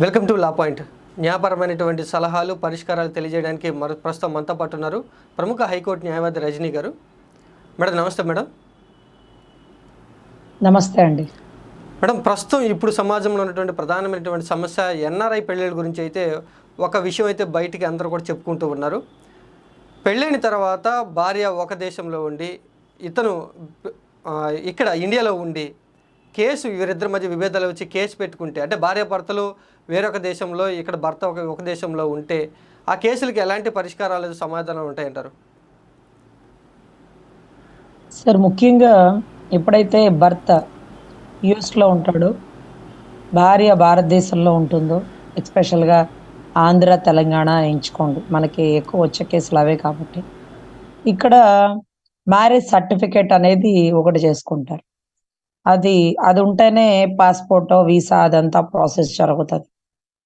Welcome to law point. న్యాయపరమైనటువంటి సలహాలు పరిష్కారాలు తెలియజేయడానికి మరో ప్రస్తుతం మనతో పాటు ఉన్నారు ప్రముఖ హైకోర్టు న్యాయవాది రజనీ గారు. మేడం నమస్తే మేడం. నమస్తే అండి. మేడం ప్రస్తుతం ఇప్పుడు సమాజంలో ఉన్నటువంటి ప్రధానమైనటువంటి సమస్య ఎన్ఆర్ఐ పెళ్ళిళ్ళ గురించి అయితే ఒక విషయం అయితే బయటికి అందరూ కూడా చెప్పుకుంటూ ఉన్నారు. పెళ్ళైన తర్వాత భార్య ఒక దేశంలో ఉండి ఇతను ఇక్కడ ఇండియాలో ఉండి కేసు వీరిద్దరి మధ్య విభేదాలు వచ్చి కేసు పెట్టుకుంటే అంటే భార్య భర్తలు వేరొక దేశంలో ఇక్కడ భర్త ఒక ఒక దేశంలో ఉంటే ఆ కేసులకి ఎలాంటి పరిష్కారాలు సమాధానం ఉంటాయంటారు? సార్ ముఖ్యంగా ఎప్పుడైతే భర్త యుఎస్లో ఉంటాడో భార్య భారతదేశంలో ఉంటుందో ఎస్పెషల్గా ఆంధ్ర తెలంగాణ ఎంచుకోండి. మనకి ఎక్కువ వచ్చే కేసులు అవే కాబట్టి. ఇక్కడ మ్యారేజ్ సర్టిఫికేట్ అనేది ఒకటి చేసుకుంటారు. అది అది ఉంటేనే పాస్పోర్ట్ వీసా అదంతా ప్రాసెస్ జరుగుతుంది.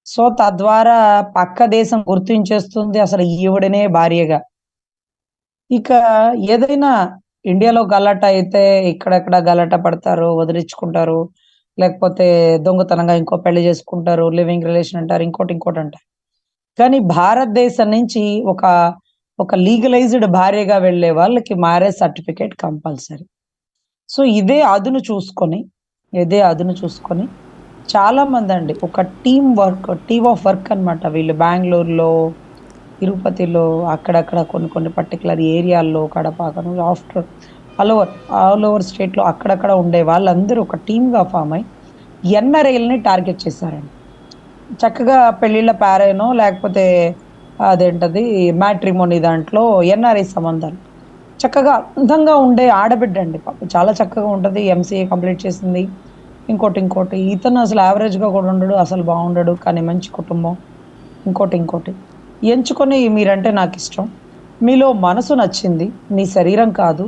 సో తద్వారా పక్క దేశం గుర్తించేస్తుంది అసలు ఈవిడనే భార్యగా. ఇక ఏదైనా ఇండియాలో గలాట అయితే ఇక్కడెక్కడ గలాట పడతారు వదిలించుకుంటారు లేకపోతే దొంగతనంగా ఇంకో పెళ్ళి చేసుకుంటారు లివింగ్ రిలేషన్ అంటారు ఇంకోటి ఇంకోటి అంటారు. కానీ భారతదేశం నుంచి ఒక ఒక లీగలైజ్డ్ భార్యగా వెళ్ళే వాళ్ళకి మ్యారేజ్ సర్టిఫికేట్ కంపల్సరీ. సో ఇదే అదును చూసుకొని ఇదే అదును చూసుకొని చాలా మంది అండి ఒక team work team of work అన్నమాట వీళ్ళు. బెంగళూరులో తిరుపతిలో అక్కడక్కడ కొన్ని కొన్ని పర్టికులర్ ఏరియాల్లో కడపాకను after all over all over స్టేట్లో అక్కడక్కడ ఉండే వాళ్ళందరూ ఒక టీమ్గా ఫామ్ అయి ఎన్ఆర్ఐల్ని టార్గెట్ చేశారండి. చక్కగా పెళ్ళిళ్ళ ప్యారేనో లేకపోతే అదేంటది మ్యాట్రిమోనీ దాంట్లో ఎన్ఆర్ఐ సంబంధాలు. చక్కగా అందంగా ఉండే ఆడబిడ్డ అండి పాప చాలా చక్కగా ఉంటుంది. ఎంసీఏ కంప్లీట్ చేసింది. ఇంకోటి ఇంకోటి. ఇతను అసలు యావరేజ్గా కూడా ఉండడు. అసలు బాగుండడు. కానీ మంచి కుటుంబం. ఇంకోటి ఇంకోటి. ఎంచుకొని మీరంటే నాకు ఇష్టం మీలో మనసు నచ్చింది. మీ శరీరం కాదు.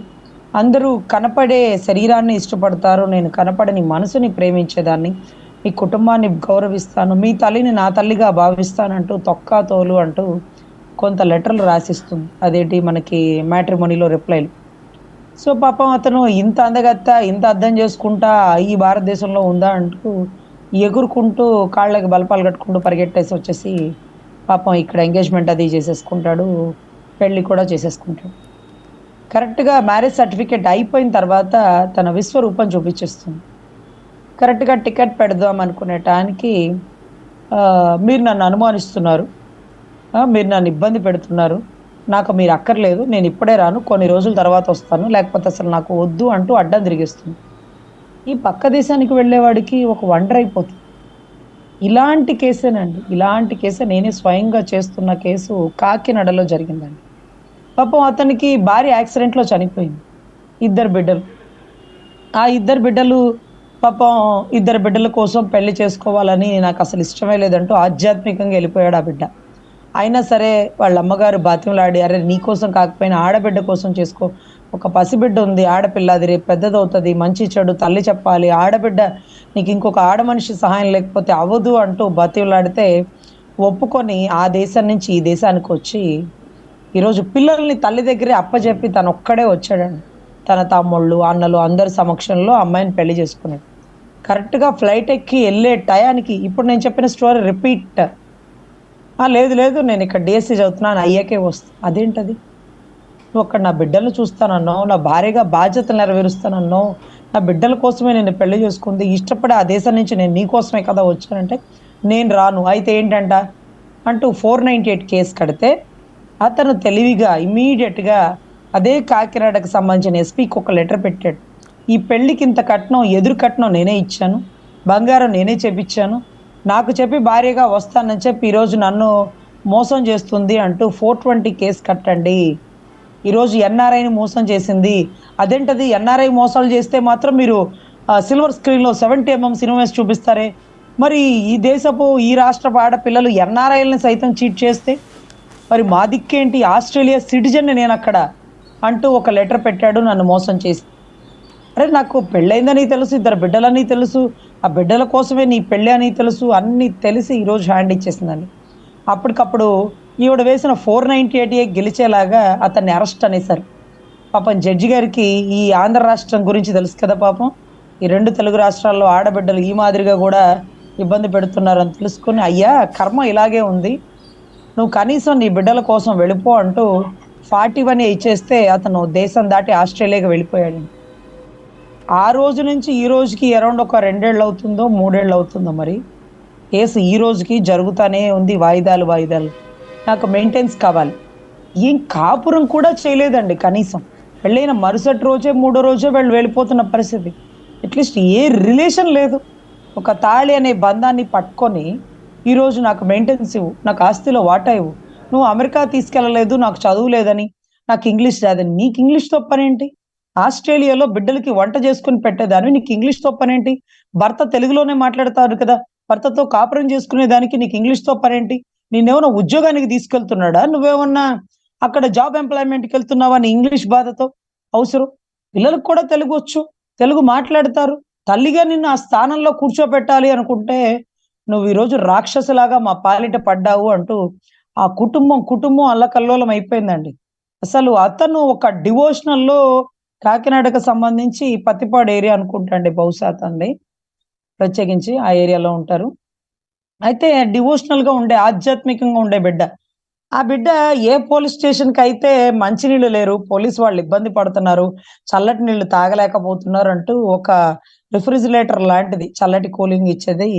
అందరూ కనపడే శరీరాన్ని ఇష్టపడతారు. నేను కనపడని మనసుని ప్రేమించేదాన్ని. మీ కుటుంబాన్ని గౌరవిస్తాను. మీ తల్లిని నా తల్లిగా భావిస్తానంటూ తొక్కా తోలు అంటూ కొంత లెటర్లు రాసిస్తుంది. అదేంటి? మనకి మ్యాట్రిమోనీలో రిప్లైలు. సో పాపం అతను ఇంత అందగత్త ఇంత అర్థం చేసుకుంటా ఈ భారతదేశంలో ఉందా అంటూ ఎగురుకుంటూ కాళ్ళకి బలపాలు కట్టుకుంటూ పరిగెట్టేసి వచ్చేసి పాపం ఇక్కడ ఎంగేజ్మెంట్ అది చేసేసుకుంటాడు. పెళ్ళి కూడా చేసేసుకుంటాడు. కరెక్ట్గా మ్యారేజ్ సర్టిఫికేట్ అయిపోయిన తర్వాత తన విశ్వరూపం చూపించేస్తుంది. కరెక్ట్గా టికెట్ పెడదాం అనుకునే టానికి మీరు నన్ను అనుమానిస్తున్నారు. మీరు నన్ను ఇబ్బంది పెడుతున్నారు. నాకు మీరు అక్కర్లేదు నేను ఇప్పుడే రాను కొన్ని రోజుల తర్వాత వస్తాను. లేకపోతే అసలు నాకు వద్దు అంటూ అడ్డం తిరిగిస్తుంది. ఈ పక్క దేశానికి వెళ్ళేవాడికి ఒక వండర్ అయిపోతుంది. ఇలాంటి కేసేనండి. ఇలాంటి కేసే నేనే స్వయంగా చేస్తున్న కేసు కాకినాడలో జరిగిందండి. పాపం అతనికి భారీ యాక్సిడెంట్లో చనిపోయింది. ఇద్దరు బిడ్డలు. ఆ ఇద్దరు బిడ్డలు పాపం ఇద్దరు బిడ్డల కోసం పెళ్ళి చేసుకోవాలని నాకు అసలు ఇష్టమే లేదంటూ ఆధ్యాత్మికంగా వెళ్ళిపోయాడు ఆ బిడ్డ. అయినా సరే వాళ్ళ అమ్మగారు బాత్యంలాడి అరే నీ కోసం కాకపోయినా ఆడబిడ్డ కోసం చేసుకో. ఒక పసిబిడ్డ ఉంది ఆడపిల్ల అది రేపు పెద్దదవుతుంది మంచి చెడు తల్లి చెప్పాలి. ఆడబిడ్డ నీకు ఇంకొక ఆడ మనిషి సహాయం లేకపోతే అవ్వదు అంటూ బతిలాడితే ఒప్పుకొని ఆ దేశం నుంచి ఈ దేశానికి వచ్చి ఈరోజు పిల్లల్ని తల్లి దగ్గరే అప్పచెప్పి తను ఒక్కడే వచ్చాడండి తన తమ్ముళ్ళు అన్నలు అందరి సమక్షంలో అమ్మాయిని పెళ్ళి చేసుకున్నాడు. కరెక్ట్గా ఫ్లైట్ ఎక్కి వెళ్ళే టయానికి ఇప్పుడు నేను చెప్పిన స్టోరీ రిపీట్. లేదు లేదు నేను ఇక్కడ డిఎస్సి చదువుతున్నాను అయ్యాకే వస్తా అదేంటది? నువ్వు అక్కడ నా బిడ్డలు చూస్తానన్నో నా భార్యగా బాధ్యతలు నెరవేరుస్తానన్నో నా బిడ్డల కోసమే నేను పెళ్ళి చేసుకుంది ఇష్టపడే ఆ దేశం నుంచి నేను నీకోసమే కదా వచ్చానంటే నేను రాను. అయితే ఏంటంట? అంటూ ఫోర్ నైంటీ ఎయిట్ కేసు కడితే అతను తెలివిగా ఇమీడియట్గా అదే కాకినాడకు సంబంధించిన ఎస్పీకి ఒక లెటర్ పెట్టాడు. ఈ పెళ్ళికి ఇంత కట్నం ఎదురు కట్నం నేనే ఇచ్చాను బంగారం నేనే చేపించాను నాకు చెప్పి భార్యగా వస్తానని చెప్పి ఈరోజు నన్ను మోసం చేస్తుంది అంటూ ఫోర్ ట్వంటీ కేసు కట్టండి. ఈరోజు ఎన్ఆర్ఐని మోసం చేసింది. అదేంటది? ఎన్ఆర్ఐ మోసాలు చేస్తే మాత్రం మీరు సిల్వర్ స్క్రీన్లో సెవెంటీ ఎంఎం సినిమాస్ చూపిస్తారే? మరి ఈ దేశపు ఈ రాష్ట్ర ఆడపిల్లలు ఎన్ఆర్ఐలని సైతం చీట్ చేస్తే? మరి మా దిక్కేంటి? ఆస్ట్రేలియా సిటిజన్ నేను అక్కడ అంటూ ఒక లెటర్ పెట్టాడు నన్ను మోసం చేసి. అరే నాకు పెళ్ళైందని తెలుసు ఇద్దరు బిడ్డలని తెలుసు ఆ బిడ్డల కోసమే నీ పెళ్ళి అని తెలుసు అన్నీ తెలిసి ఈరోజు హ్యాండ్ ఇచ్చేసిందని. అప్పటికప్పుడు ఈవిడ వేసిన ఫోర్ నైంటీ ఎయిట్ గెలిచేలాగా అతన్ని అరెస్ట్ అనేసారు పాపం జడ్జి గారికి ఈ ఆంధ్ర రాష్ట్రం గురించి తెలుసు కదా పాపం. ఈ రెండు తెలుగు రాష్ట్రాల్లో ఆడబిడ్డలు ఈ మాదిరిగా కూడా ఇబ్బంది పెడుతున్నారని తెలుసుకుని అయ్యా కర్మ ఇలాగే ఉంది. నువ్వు కనీసం నీ బిడ్డల కోసం వెళ్ళిపో అంటూ ఫార్టీ వన్ ఇచ్చేస్తే అతను దేశం దాటి ఆస్ట్రేలియాకి వెళ్ళిపోయాడు ఆ రోజు నుంచి ఈ రోజుకి అరౌండ్ ఒక రెండేళ్ళు అవుతుందో మూడేళ్ళు అవుతుందో మరి. కేసు ఈ రోజుకి జరుగుతానే ఉంది వాయిదాలు వాయిదాలు. నాకు మెయింటెన్స్ కావాలి. ఏం కాపురం కూడా చేయలేదండి కనీసం. పెళ్ళైన మరుసటి రోజే మూడో రోజే వాళ్ళు వెళ్ళిపోతున్న పరిస్థితి. అట్లీస్ట్ ఏ రిలేషన్ లేదు. ఒక తాళి అనే బంధాన్ని పట్టుకొని ఈరోజు నాకు మెయింటెనెన్స్ ఇవ్వు నాకు ఆస్తిలో వాటా ఇవ్వు. నువ్వు అమెరికా తీసుకెళ్ళలేదు నాకు చదువు లేదని నాకు ఇంగ్లీష్ రాదని. నీకు ఇంగ్లీష్తో పనేంటి ఆస్ట్రేలియాలో బిడ్డలకి వంట చేసుకుని పెట్టేదాన్ని. నీకు ఇంగ్లీష్తో పనేంటి భర్త తెలుగులోనే మాట్లాడతారు కదా. భర్తతో కాపురం చేసుకునే దానికి నీకు ఇంగ్లీష్తో పనేంటి నేనేమన్నా ఉద్యోగానికి తీసుకెళ్తున్నాడా? నువ్వేమన్నా అక్కడ జాబ్ ఎంప్లాయ్మెంట్కి వెళ్తున్నావా నీ ఇంగ్లీష్ బాధతో? అవసరం? పిల్లలకు కూడా తెలుగు వచ్చు. తెలుగు మాట్లాడతారు. తల్లిగా నిన్ను ఆ స్థానంలో కూర్చోబెట్టాలి అనుకుంటే నువ్వు ఈరోజు రాక్షసులాగా మా పాలిట పడ్డావు అంటూ ఆ కుటుంబం కుటుంబం అల్లకల్లోలం అయిపోయిందండి. అసలు అతను ఒక డివోషనల్లో కాకినాడకు సంబంధించి పత్తిపాడు ఏరియా అనుకుంటండి బహుశా అతండి ప్రత్యేకించి ఆ ఏరియాలో ఉంటారు. అయితే డివోషనల్గా ఉండే ఆధ్యాత్మికంగా ఉండే బిడ్డ. ఆ బిడ్డ ఏ పోలీస్ స్టేషన్కి అయితే మంచినీళ్ళు లేరు పోలీస్ వాళ్ళు ఇబ్బంది పడుతున్నారు చల్లటి నీళ్ళు తాగలేకపోతున్నారు అంటూ ఒక రిఫ్రిజిరేటర్ లాంటిది చల్లటి కూలింగ్ ఇచ్చేది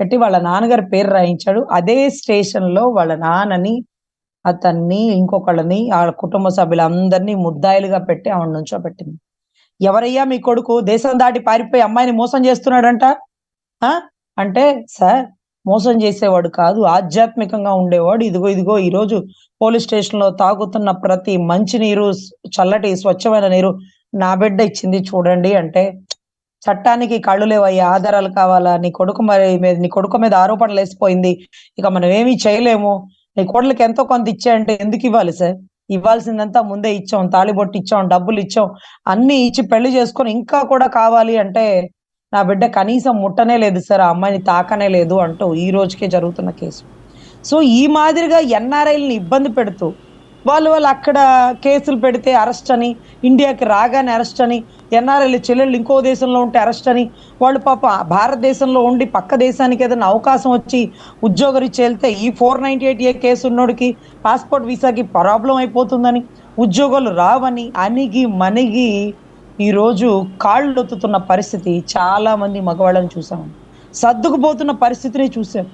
పెట్టి వాళ్ళ నాన్నగారి పేరు రాయించాడు. అదే స్టేషన్లో వాళ్ళ నాన్నని అతన్ని ఇంకొకళ్ళని ఆ కుటుంబ సభ్యులందరినీ ముద్దాయిలుగా పెట్టి ఆవిడ నుంచో పెట్టింది. ఎవరయ్యా మీ కొడుకు? దేశం దాటి పారిపోయి అమ్మాయిని మోసం చేస్తున్నాడంట? ఆ? అంటే సార్ మోసం చేసేవాడు కాదు ఆధ్యాత్మికంగా ఉండేవాడు. ఇదిగో ఇదిగో ఈ రోజు పోలీస్ స్టేషన్లో తాగుతున్న ప్రతి మంచి నీరు చల్లటి స్వచ్ఛమైన నీరు నా బిడ్డ ఇచ్చింది చూడండి అంటే చట్టానికి కళ్ళు లేవయ్యా ఆధారాలు కావాలా? నీ కొడుకు మరి మీద నీ కొడుకు మీద ఆరోపణలు వేసిపోయింది. ఇక మనం ఏమీ చేయలేము. నీ కోడలకి ఎంతో కొంత ఇచ్చాయంటే ఎందుకు ఇవ్వాలి సార్? ఇవ్వాల్సిందంతా ముందే ఇచ్చాం తాళిబొట్టు ఇచ్చాం డబ్బులు ఇచ్చాం అన్ని ఇచ్చి పెళ్ళి చేసుకొని ఇంకా కూడా కావాలి అంటే నా బిడ్డ కనీసం ముట్టనే లేదు సార్ ఆ అమ్మాయిని తాకనే లేదు అంటూ ఈ రోజుకే జరుగుతున్న కేసు. సో ఈ మాదిరిగా ఎన్ఆర్ఐలను ఇబ్బంది పెడుతూ వాళ్ళు వాళ్ళు అక్కడ కేసులు పెడితే అరెస్ట్ అని ఇండియాకి రాగానే అరెస్ట్ అని ఎన్ఆర్ఐలు చెల్లెళ్ళు ఇంకో దేశంలో ఉంటే అరెస్ట్ అని వాళ్ళు పాప భారతదేశంలో ఉండి పక్క దేశానికి ఏదైనా అవకాశం వచ్చి ఉద్యోగరీత్యా వెళ్తే ఈ four ninety eight A case ఉన్నోడికి పాస్పోర్ట్ వీసాకి ప్రాబ్లం అయిపోతుందని ఉద్యోగాలు రావని అణిగి మణిగి ఈరోజు కాళ్ళు ఒత్తుతున్న పరిస్థితి చాలామంది మగవాళ్ళని చూసాము సర్దుకుపోతున్న పరిస్థితిని చూసాం.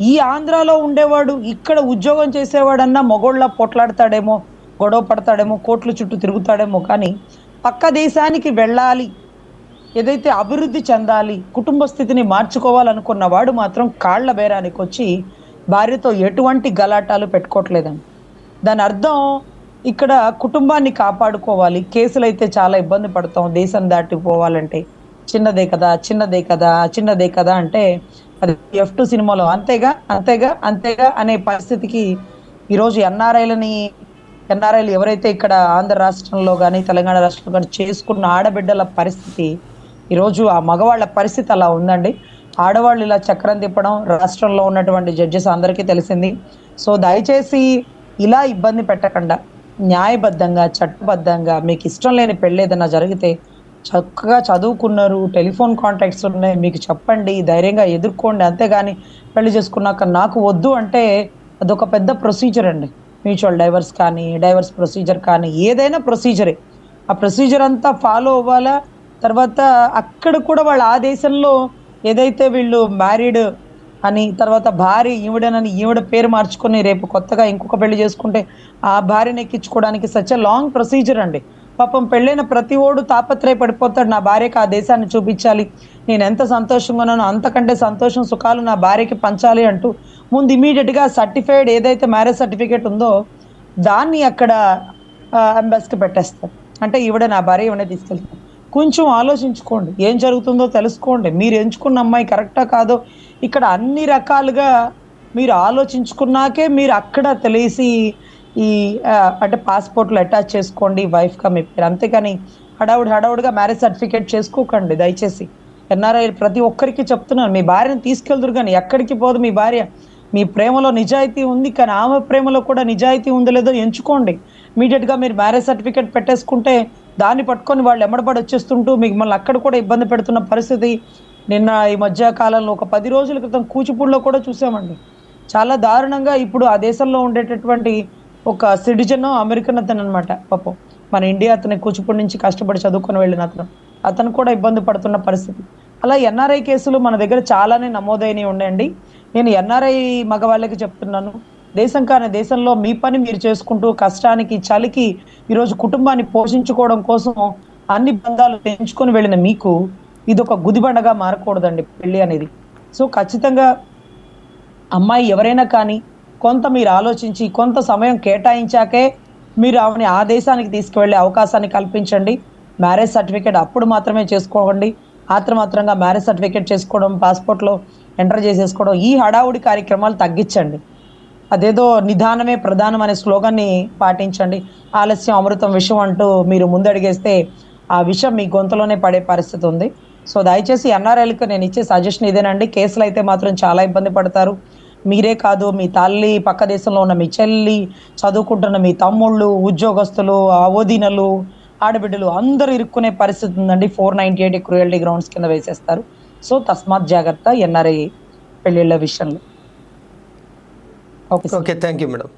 ఈ ఆంధ్రాలో ఉండేవాడు ఇక్కడ ఉద్యోగం చేసేవాడన్నా మొగోళ్ళ పొట్లాడతాడేమో గొడవ పడతాడేమో కోట్ల చుట్టూ తిరుగుతాడేమో కానీ పక్క దేశానికి వెళ్ళాలి ఏదైతే అభివృద్ధి చెందాలి కుటుంబ స్థితిని మార్చుకోవాలనుకున్న వాడు మాత్రం కాళ్ళ బేరానికి వచ్చి భార్యతో ఎటువంటి గలాటాలు పెట్టుకోవట్లేదండి. దాని అర్థం ఇక్కడ కుటుంబాన్ని కాపాడుకోవాలి కేసులు అయితే చాలా ఇబ్బంది పడతాం దేశం దాటిపోవాలంటే చిన్నదే కదా చిన్నదే కదా చిన్నదే కదా అంటే అది ఎఫ్ టూ సినిమాలో. అంతేగా అంతేగా అంతేగా అనే పరిస్థితికి ఈరోజు ఎన్ఆర్ఐలని ఎన్ఆర్ఐలు ఎవరైతే ఇక్కడ ఆంధ్ర రాష్ట్రంలో కానీ తెలంగాణ రాష్ట్రంలో కానీ చేసుకున్న ఆడబిడ్డల పరిస్థితి ఈరోజు ఆ మగవాళ్ళ పరిస్థితి అలా ఉందండి. ఆడవాళ్ళు ఇలా చక్రం తిప్పడం రాష్ట్రంలో ఉన్నటువంటి జడ్జెస్ అందరికీ తెలిసింది. సో దయచేసి ఇలా ఇబ్బంది పెట్టకుండా న్యాయబద్ధంగా చట్టబద్ధంగా మీకు ఇష్టం లేని పెళ్ళి ఏదైనా జరిగితే చక్కగా చదువుకున్నారు టెలిఫోన్ కాంటాక్ట్స్ ఉన్నాయి మీకు చెప్పండి ధైర్యంగా ఎదుర్కోండి అంతేగాని పెళ్ళి చేసుకున్నాక నాకు వద్దు అంటే అదొక పెద్ద ప్రొసీజర్ అండి. మ్యూచువల్ డైవర్స్ కానీ డైవర్స్ ప్రొసీజర్ కానీ ఏదైనా ప్రొసీజరే ఆ ప్రొసీజర్ అంతా ఫాలో అవ్వాలా? తర్వాత అక్కడ కూడా వాళ్ళు ఆ దేశంలో ఏదైతే వీళ్ళు మ్యారీడ్ అని తర్వాత భార్య ఈవిడనని ఈవిడ పేరు మార్చుకొని రేపు కొత్తగా ఇంకొక పెళ్ళి చేసుకుంటే ఆ భార్యని ఎక్కించుకోవడానికి సచ్ లాంగ్ ప్రొసీజర్ అండి. పాపం పెళ్ళైన ప్రతి ఓడు తాపత్రయ పడిపోతాడు నా భార్యకి ఆ దేశాన్ని చూపించాలి. నేను ఎంత సంతోషంగా ఉన్నానో అంతకంటే సంతోషం సుఖాలు నా భార్యకి పంచాలి అంటూ ముందు ఇమీడియట్గా సర్టిఫైడ్ ఏదైతే మ్యారేజ్ సర్టిఫికేట్ ఉందో దాన్ని అక్కడ అంబాస్కి పెట్టేస్తారు. అంటే ఈవిడ నా భార్య ఈవిడే తీసుకెళ్తాను కొంచెం ఆలోచించుకోండి. ఏం జరుగుతుందో తెలుసుకోండి. మీరు ఎంచుకున్న అమ్మాయి కరెక్టా కాదో ఇక్కడ అన్ని రకాలుగా మీరు ఆలోచించుకున్నాకే మీరు అక్కడ తెలిసి ఈ అంటే పాస్పోర్ట్లు అటాచ్ చేసుకోండి వైఫ్గా మీ పేరు. అంతేకాని హడావుడి హడావుడిగా మ్యారేజ్ సర్టిఫికేట్ చేసుకోకండి దయచేసి. ఎన్ఆర్ఐ ప్రతి ఒక్కరికి చెప్తున్నాను మీ భార్యను తీసుకెళ్తురు కానీ ఎక్కడికి పోదు మీ భార్య. మీ ప్రేమలో నిజాయితీ ఉంది కానీ ఆమె ప్రేమలో కూడా నిజాయితీ ఉందో లేదో ఎంచుకోండి. ఇమీడియట్గా మీరు మ్యారేజ్ సర్టిఫికేట్ పెట్టేసుకుంటే దాన్ని పట్టుకొని వాళ్ళు ఎమ్మడబడి వచ్చేస్తుంటూ మిమ్మల్ని అక్కడ కూడా ఇబ్బంది పెడుతున్న పరిస్థితి. నిన్న ఈ మధ్య కాలంలో ఒక పది రోజుల క్రితం కూచిపూడిలో కూడా చూసామండి. చాలా దారుణంగా ఇప్పుడు ఆ దేశంలో ఉండేటటువంటి ఒక సిటిజన్ అమెరికన్ అతను అనమాట పాపం. మన ఇండియా అతని కూచిపూడి నుంచి కష్టపడి చదువుకొని వెళ్ళిన అతను. అతను కూడా ఇబ్బంది పడుతున్న పరిస్థితి. అలా ఎన్ఆర్ఐ కేసులు మన దగ్గర చాలానే నమోదైనవి ఉన్నాయండి. నేను ఎన్ఆర్ఐ మగవాళ్ళకి చెప్తున్నాను. దేశం కాని దేశంలో మీ పని మీరు చేసుకుంటూ కష్టానికి చలికి ఈరోజు కుటుంబాన్ని పోషించుకోవడం కోసం అన్ని బంధాలు పెంచుకొని వెళ్ళిన మీకు ఇది ఒక గుదిబండగా మారకూడదండి పెళ్ళి అనేది. సో ఖచ్చితంగా అమ్మాయి ఎవరైనా కానీ కొంత మీరు ఆలోచించి కొంత సమయం కేటాయించాకే మీరు ఆమెని ఆ దేశానికి తీసుకువెళ్ళే అవకాశాన్ని కల్పించండి. మ్యారేజ్ సర్టిఫికేట్ అప్పుడు మాత్రమే చేసుకోండి ఆత్రమాత్రంగా మ్యారేజ్ సర్టిఫికేట్ చేసుకోవడం పాస్పోర్ట్లో ఎంటర్ చేసేసుకోవడం ఈ హడావుడి కార్యక్రమాలు తగ్గించండి. అదేదో నిదానమే ప్రధానం అనే స్లోగాన్ని పాటించండి. ఆలస్యం అమృతం విషయం అంటూ మీరు ముందడిగేస్తే ఆ విషయం మీ గొంతులోనే పడే పరిస్థితి ఉంది. సో దయచేసి ఎన్ఆర్ఐలకు నేను ఇచ్చే సజెషన్ ఇదేనండి. కేసులు అయితే మాత్రం చాలా ఇబ్బంది పడతారు. మీరే కాదు మీ తల్లి పక్క దేశంలో ఉన్న మీ చెల్లి చదువుకుంటున్న మీ తమ్ముళ్ళు ఉద్యోగస్తులు అవధినలు ఆడబిడ్డలు అందరూ ఇరుక్కునే పరిస్థితి ఉందండి. Four ninety eight cruelty grounds కింద వేసేస్తారు. సో తస్మాత్ జాగ్రత్త ఎన్ఆర్ఐ పెళ్ళిళ్ళ విషయంలో. Okay okay thank you madam.